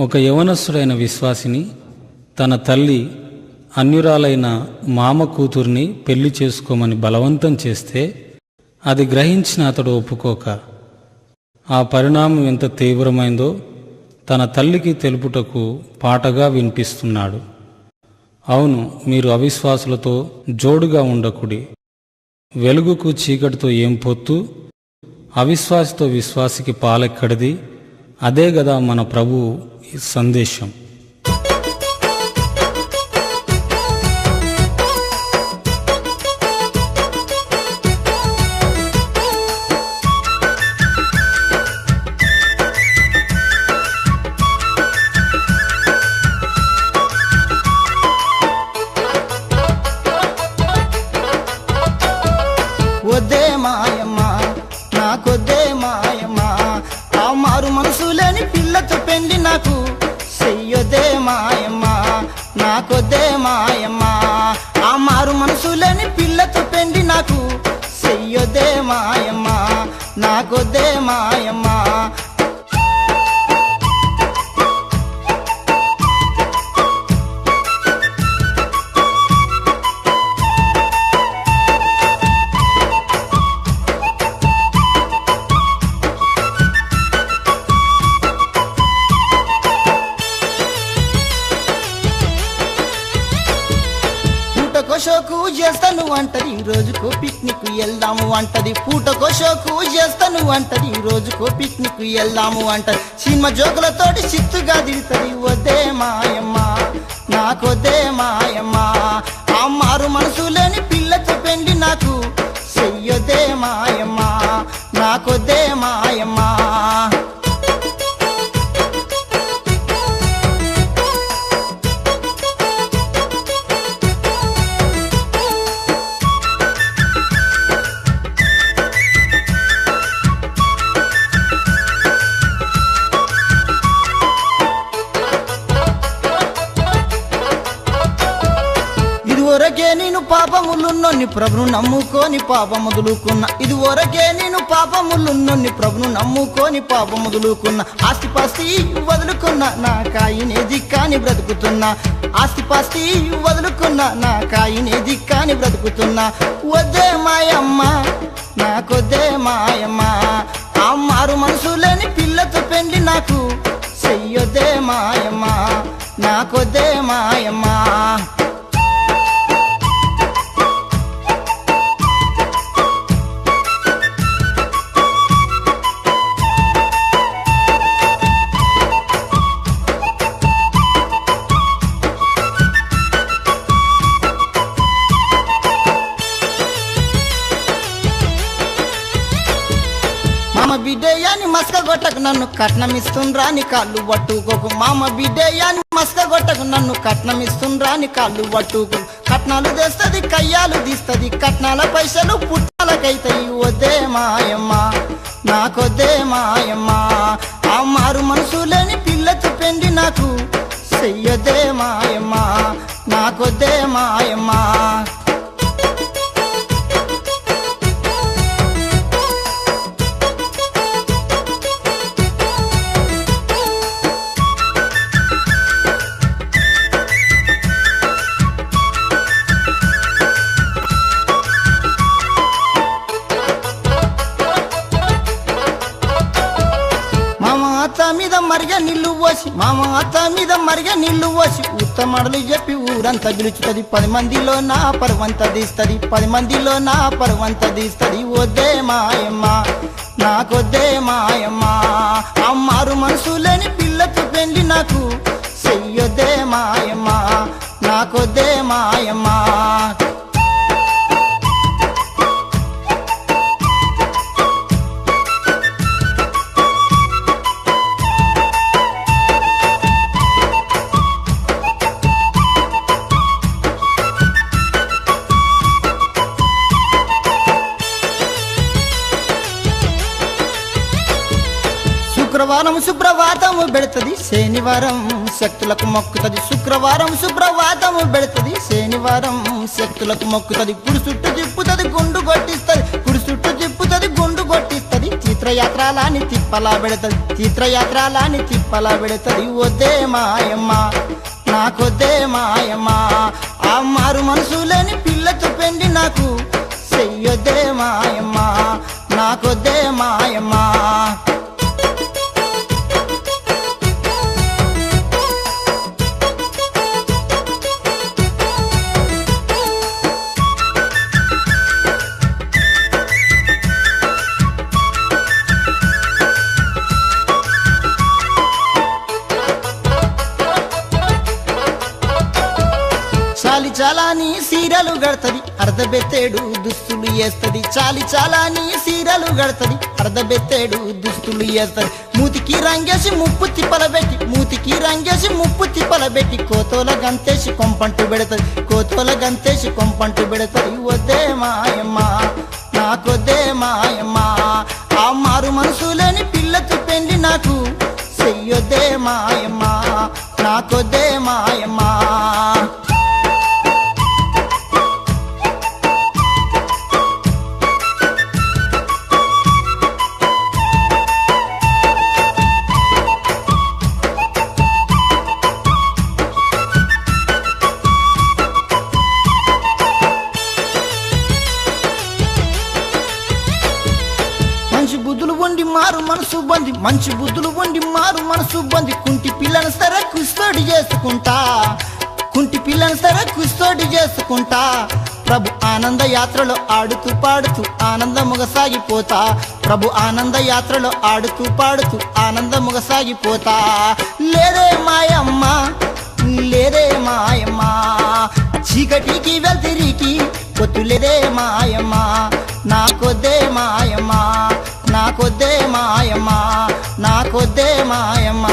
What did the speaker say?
ఒక యవనస్తుడైన విశ్వాసిని తన తల్లి అన్యురాలైన మామ కూతుర్ని పెళ్ళి చేసుకోమని బలవంతం చేస్తే అది గ్రహించిన అతడు ఒప్పుకోక. ఆ పరిణామం ఎంత తీవ్రమైందో తన తల్లికి తెలుపుటకు పాటగా వినిపిస్తున్నాడు. అవును మీరు అవిశ్వాసులతో జోడుగా ఉండకుడి. వెలుగుకు చీకటితో ఏం పొత్తు? అవిశ్వాసితో విశ్వాసికి పాలెక్కడిది? అదే గదా మన ప్రభువు సందేశం వద్దే నాకు చెయ్యొదే మాయమ్మ నాకొద్దే మాయమ్మ. ఆ మారు మనసులని పూటకో షోకు చేస్తాను అంటది ఈ రోజుకో పిక్నిక్ వెళ్దాము అంటది. పూటకో షోకు చేస్తాను అంటది ఈ రోజుకో పిక్నిక్ వెళ్దాము అంటది. సినిమా జోకులతోటి చిత్తుగా దిగుతుంది వద్దే మాయమ్మ నాకొద్దే మాయ పాపములున్నోని ప్రభును నమ్ముకొని పాపముదులుకున్న. ఇదివరకే నేను పాపములున్నోని ప్రభును నమ్ముకొని పాపముదులుకున్న. ఆస్తిపాస్తి వదులుకున్న నా కాయినే కాని బ్రతుకుతున్నా. ఆస్తిపాస్తి వదులుకున్న నా కాయినే కాని బ్రతుకుతున్నా. వద్దే మాయమ్మ నాకొద్దే మాయమ్మ. ఆ మారు మనసు లేని పిల్లతో పెళ్ళి నాకు. చెయ్యొద్దే మాయమ్మ నాకొద్దే మాయమ్మ. బిడ్డయ్యాని మస్క కొట్టకు నన్ను కట్నం ఇస్తుండ్రా కాళ్ళు పట్టుకోకు. మామ బిడ్డయ్యాని మస్క కొట్టకు నన్ను కట్నం ఇస్తుండ్రా కాళ్ళు పట్టుకో కట్నాలు తెస్తుంది కయ్యాలు తీస్తుంది కట్నాల పైసలు పుట్టాలకైతాయి. వద్దే మాయమ్మ నాకొద్దే మాయమ్మ. ఆ మారు మనసు లేని పిల్లతో నాకు చెయ్యొద్దే మాయమ్మ నాకొద్దే మాయమ్మ. అత్త మీద మరిగ నీళ్ళు పోసి మామ అత్త మీద మరిగ నీళ్ళు పోసి ఉత్తమడలు చెప్పి ఊరంతా పిలుచుతుంది పది మందిలో నా పరువంత తీస్తుంది. పది మందిలో నా పరువంత తీస్తుంది. వద్దే మాయమ్మ నాకొద్దే మాయమ్మ. అమ్మారు మనసు లేని పిల్లకు పెళ్ళి నాకు చెయ్యొద్దే మాయమ్మ నాకొద్దే మాయమ్మ. శుక్రవారం శుభ్రవాతము పెడుతుంది. శనివారం శక్తులకు మొక్కుతుంది. శుక్రవారం శుభ్రవాతము పెడుతుంది. శనివారం శక్తులకు మొక్కుతుంది. గుడి చుట్టూ తిప్పుతుంది గుండు కొట్టిస్తుంది. గుడి చుట్టూ తిప్పుతుంది గుండు కొట్టిస్తుంది. చిత్త తిప్పలా పెడతది. తీర్థయాత్రలాని తిప్పలా పెడతది. వద్దే మాయమ్మ నాకొద్దే మాయమ్మ. ఆ మారు మనసు లేని పిల్లతో పెండి నాకు చాలాని సీరలు గడతది అర్ధబెత్తేడు దుస్తులు వేస్తది చాలి చాలాని సీరలు గడతది అర్ధబెత్తేడు దుస్తులు వేస్తది మూతికి రంగేసి ముప్పు తిప్పల పెట్టి మూతికి రంగేసి ముప్పు తిప్పల పెట్టి కోతోల గంతేసి కొంపంటు పెడతది. కోతోల గంతేసి కొంపంటు పెడతది. వద్దే మాయమ్మ నాకొద్దే మాయమ్మ. ఆ మారు మనసు లేని పిల్లతో నాకు. చెయ్యొద్దే మాయమ్మ నాకొద్దే మాయమ్మ. ఉండి మారు మనసు బంది. మంచి బుద్ధులు ఉండి మారు మనసు బంది. కుంటి పిల్లని సరే కుస్తోడి చేసుకుంటా. కుంటి పిల్లని సరే కుస్తోడి చేసుకుంటా. ప్రభు ఆనంద యాత్రలో ఆడుతూ పాడుతూ ఆనందముగ సాగిపోతా. ప్రభు ఆనంద యాత్రలో ఆడుతూ పాడుతూ ఆనందముగ సాగిపోతా. లేదే మాయమ్మ లేదే మాయమ్మ. చీకటికి వెళ్తిరికి పొత్తులేదే మాయమ్మ. నాకొద్దే మాయమ్మ. నాకొద్దే మాయమ్మ నాకొద్దే మాయమ్మ.